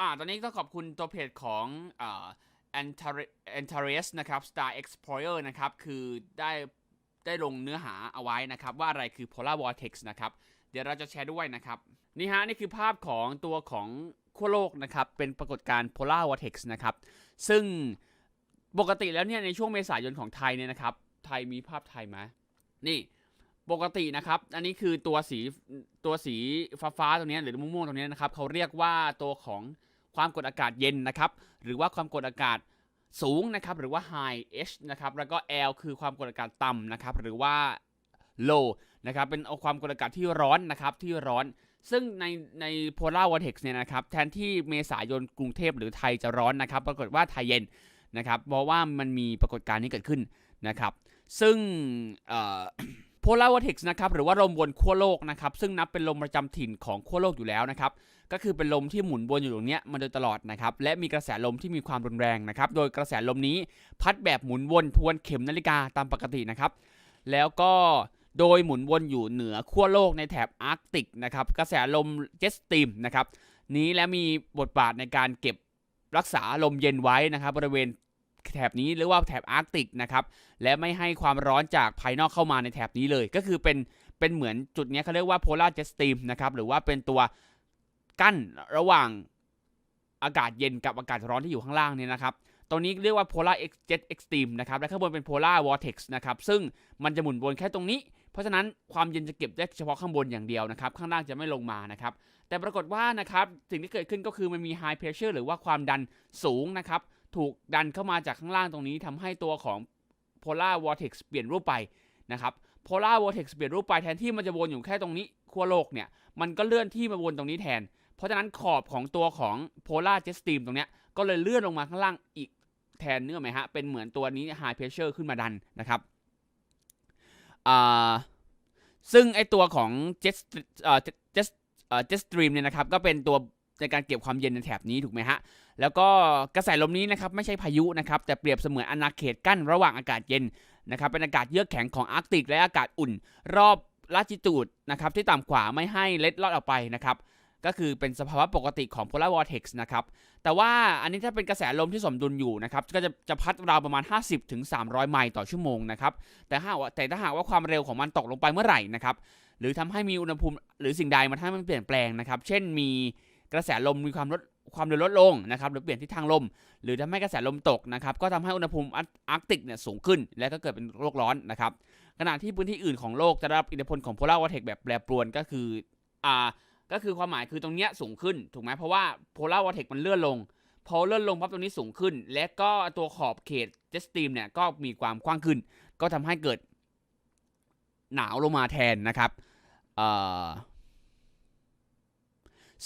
อ่า ตอนนี้ต้องขอบคุณตัวเพจของอ่า Antares นะครับ Star Explorer นะครับ คือได้ได้ลงเนื้อหาเอาไว้นะครับ ว่าอะไรคือ Polar Vortex นะครับ เดี๋ยวเราจะแชร์ด้วยนะครับ นี่ฮะ นี่คือภาพของตัวของขั้วโลกนะครับ เป็นปรากฏการณ์ Polar Vortex นะครับ ซึ่งปกติแล้วเนี่ย ในช่วงเมษายนของไทยเนี่ยนะครับ ไทยมีภาพไทยไหมนี่ปกตินะครับ อันนี้คือตัวสีตัวสีฟ้าๆตรงนี้หรือม่วงๆตรงนี้นะครับเขาเรียกว่าตัวของ ความกดอากาศเย็นนะครับหรือว่าความกดอากาศสูงนะครับหรือว่า high H นะครับแล้วก็ L คือความกดอากาศต่ำนะครับหรือว่า low นะครับเป็นเอาความกดอากาศที่ร้อนนะครับที่ร้อน ซึ่งในใน polar vortex เนี่ยนะครับแทนที่เมษายนกรุงเทพหรือไทยจะร้อนนะครับ ปรากฏว่าไทยเย็นนะครับเพราะว่ามันมีปรากฏการณ์นี้เกิดขึ้นนะครับ ซึ่งเอ่อ polar vortex นะครับหรือว่าลมวนขั้วโลกนะครับซึ่งนับเป็นลมประจำถิ่นของขั้วโลกอยู่แล้วนะครับ ก็คือเป็นลมที่หมุนวนอยู่ตรงเนี้ยมาโดยตลอดนะครับและมีกระแสลมที่มีความรุนแรงนะครับโดยกระแสลมนี้พัดแบบหมุนวนทวนเข็มนาฬิกาตามปกตินะครับแล้วก็โดยหมุนวนอยู่เหนือขั้วโลกในแถบอาร์กติกนะครับกระแสลมเจ็ตสตรีมนะครับนี้และมีบทบาทในการเก็บรักษาลมเย็นไว้นะครับบริเวณแถบนี้หรือว่าแถบอาร์กติกนะครับและไม่ให้ความร้อนจากภายนอกเข้ามาในแถบนี้เลย ก็คือเป็นเป็นเหมือนจุดนี้เขาเรียกว่า polar jet stream นะครับหรือว่าเป็นตัว กั้นระหว่างอากาศเย็นกับอากาศร้อนที่อยู่ข้างล่างเนี่ยนะครับตรงนี้เรียกว่า polar X jet extreme นะครับ และข้างบนเป็น polar vortex นะครับ ซึ่งมันจะหมุนวนแค่ตรงนี้ เพราะฉะนั้นความเย็นจะเก็บได้เฉพาะข้างบนอย่างเดียวนะครับ ข้างล่างจะไม่ลงมานะครับ แต่ปรากฏว่านะครับ สิ่งที่เกิดขึ้นก็คือมันมี high pressure หรือว่าความดันสูงนะครับ ถูกดันเข้ามาจากข้างล่างตรงนี้ทำให้ตัวของ polar vortex เปลี่ยนรูปไปนะครับ polar vortex เปลี่ยนรูปไปแทนที่มันจะวนอยู่แค่ตรงนี้ขั้วโลกเนี่ย มันก็เลื่อนที่มาวนตรงนี้แทน เพราะฉะนั้นขอบของตัวของ polar jet stream ตรงเนี้ยก็เลยเลื่อนลงมาข้างล่างอีกแทนเนื้อไหมฮะ เป็นเหมือนตัวนี้ high pressure ขึ้นมาดันนะครับอ่าซึ่งไอตัวของ jet st- เอ่อ jet เอ่อ jet stream เนี่ยนะครับ ก็เป็นตัวในการเก็บความเย็นในแถบนี้ถูกไหมฮะ แล้วก็กระแสลมนี้นะครับไม่ใช่พายุนะครับ แต่เปรียบเสมือนอาณาเขตกั้นระหว่างอากาศเย็นนะครับ เป็นอากาศเยือกแข็งของอาร์กติกและอากาศอุ่น รอบลาจิตูดนะครับที่ต่ำกว่าไม่ให้เล็ดลอดออกไปนะครับ ก็คือเป็นสภาวะปกติของ polar vortex นะครับ แต่ว่าอันนี้ถ้าเป็นกระแสลมที่สมดุลอยู่นะครับ ก็จะจะพัดราวประมาณ 50ถึง300 ไมล์ต่อชั่วโมงนะครับ แต่ถ้าหากว่าแต่ถ้าหากว่าความเร็วของมันตกลงไปเมื่อไหร่นะครับ หรือทำให้มีอุณหภูมิหรือสิ่งใดมาทำให้มันเปลี่ยนแปลงนะครับ เช่นมีกระแสลมมีความลดความเร็วลดลงนะครับหรือเปลี่ยนทิศทางลม หรือทำให้กระแสลมตกนะครับก็ทำให้อุณหภูมิอาร์กติกเนี่ยสูงขึ้น และก็เกิดเป็นโลกร้อนนะครับขณะที่พื้นที่อื่นของโลกจะได้รับอิทธิพลของ polar vortex แบบแปรปรวนก็คืออ่า ก็คือความหมายคือตรงเนี้ยสูงขึ้นถูกไหมเพราะว่า polar vortex มันเลื่อนลงพอเลื่อนลงปั๊บตรงนี้สูงขึ้น และก็ตัวขอบเขต jet stream เนี่ยก็มีความกว้างขึ้น ก็ทำให้เกิดหนาวลงมาแทนนะครับ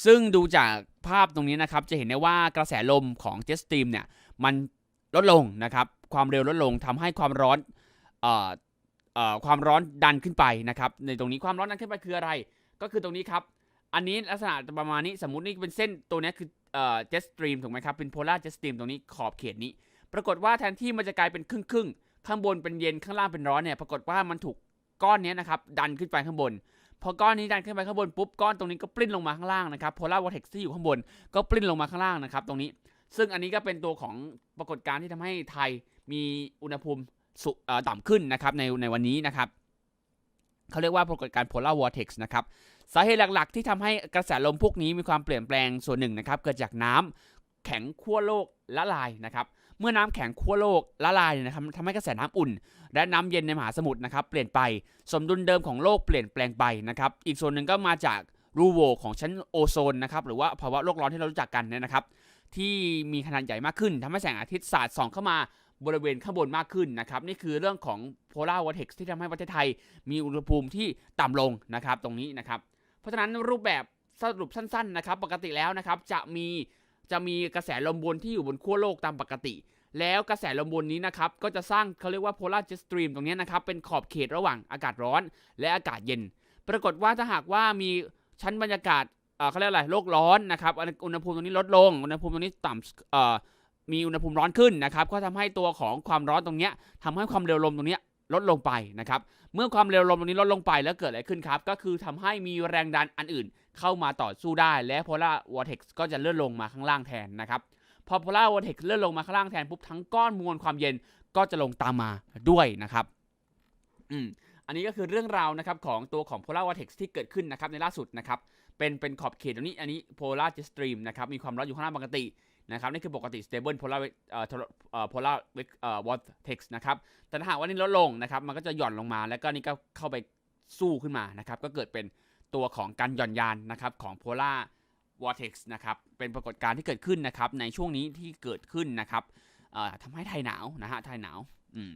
ซึ่งดูจากภาพตรงนี้นะครับ จะเห็นได้ว่ากระแสลมของ Jet Stream เนี่ยมันลดลงนะครับ ความเร็วลดลงทำให้ความร้อนออความร้อนดันขึ้นไปนะครับ ในตรงนี้ความร้อนดันขึ้นไปคืออะไร ก็คือตรงนี้ครับ อันนี้ลักษณะประมาณนี้สมมตินี่เป็นเส้นตัวนี้คือเอ่อ Jet Stream ถูกไหมครับ เป็น Polar Jet Stream ตรงนี้ขอบเขตนี้ ปรากฏว่าแทนที่มันจะกลายเป็นครึ่งครึ่งข้างบนเป็นเย็นข้างล่างเป็นร้อนเนี่ยปรากฏว่ามันถูกก้อนนี้นะครับดันขึ้นไปข้างบน พอก้อนนี้ดันขึ้นไปข้างบนปุ๊บก้อนตรงนี้ก็ปลิ้นลงมาข้างล่างนะครับ polar vortex ที่อยู่ข้างบนก็ปลิ้นลงมาข้างล่างนะครับตรงนี้ ซึ่งอันนี้ก็เป็นตัวของปรากฏการณ์ที่ทำให้ไทยมีอุณหภูมิสุต่ำขึ้นนะครับในในวันนี้นะครับเขาเรียกว่าปรากฏการณ์ polar vortex นะครับ สาเหตุหลักๆ ที่ทำให้กระแสลมพวกนี้มีความเปลี่ยนแปลงส่วนหนึ่งนะครับเกิดจากน้ำแข็งขั้วโลกละลายนะครับเมื่อน้ำแข็งขั้วโลกละลายเนี่ยนะครับทำให้กระแสน้ำอุ่น และน้ำเย็นในมหาสมุทรนะครับเปลี่ยนไปสมดุลเดิมของโลกเปลี่ยนแปลงไปนะครับอีกส่วนหนึ่งก็มาจากรูโวของชั้นโอโซนนะครับหรือว่าภาวะโลกร้อนที่เรารู้จักกันเนี่ยนะครับที่มีขนาดใหญ่มากขึ้นทำให้แสงอาทิตย์สาดส่องเข้ามา บริเวณข้างบนมากขึ้นนะครับ นี่คือเรื่องของ polar vortex ที่ทำให้ประเทศไทย มีอุณหภูมิที่ต่ำลงนะครับ ตรงนี้นะครับ เพราะฉะนั้นรูปแบบสรุปสั้นๆนะครับ ปกติแล้วนะครับจะมีจะมีกระแสลมบนที่อยู่บนขั้วโลกตามปกติ แล้วกระแสลมบนนี้นะครับ ก็จะสร้างเขาเรียกว่า polar jet stream ตรงนี้นะครับ เป็นขอบเขตระหว่างอากาศร้อน และอากาศเย็น ปรากฏว่าถ้าหากว่ามีชั้นบรรยากาศเขาเรียกอะไรโลกร้อนนะครับ อุณหภูมิตรงนี้ลดลง อุณหภูมิตรงนี้ต่ำ มีอุณหภูมิร้อนขึ้นนะครับก็ทำให้ตัวของความร้อนตรงเนี้ยทำให้ความเร็วลมตรงเนี้ยลดลงไปนะครับ เมื่อความเร็วลมตรงนี้ลดลงไปแล้วเกิดอะไรขึ้นครับ ก็คือทำให้มีแรงดันอันอื่น เข้ามาต่อสู้ได้ และ polar vortex ก็จะเลื่อนลงมาข้างล่างแทนนะครับ พอ polar vortex เลื่อนลงมาข้างล่างแทนปุ๊บทั้งก้อนมวลความเย็นก็จะลงตามมาด้วยนะครับ อืม อันนี้ก็คือเรื่องราวนะครับของตัวของ polar vortex ที่เกิดขึ้นนะครับในล่าสุดนะครับ เป็นเป็นขอบเขตตรงนี้ อันนี้ polar jet stream นะครับ มีความร้อนอยู่ข้างล่างปกติ นะครับนี่คือปกติ stable polar เอ่อเอ่อ polar เอ่อ vortex นะครับแต่ถ้าหากว่านี่ลดลงนะครับมันก็จะหย่อนลงมาแล้วก็นี่ก็เข้าไปสู้ขึ้นมานะครับก็เกิดเป็นตัวของการหย่อนยานนะครับของ polar vortex นะครับเป็นปรากฏการณ์ที่เกิดขึ้นนะครับในช่วงนี้ที่เกิดขึ้นนะครับทำให้ไทยหนาวนะฮะไทยหนาวอืม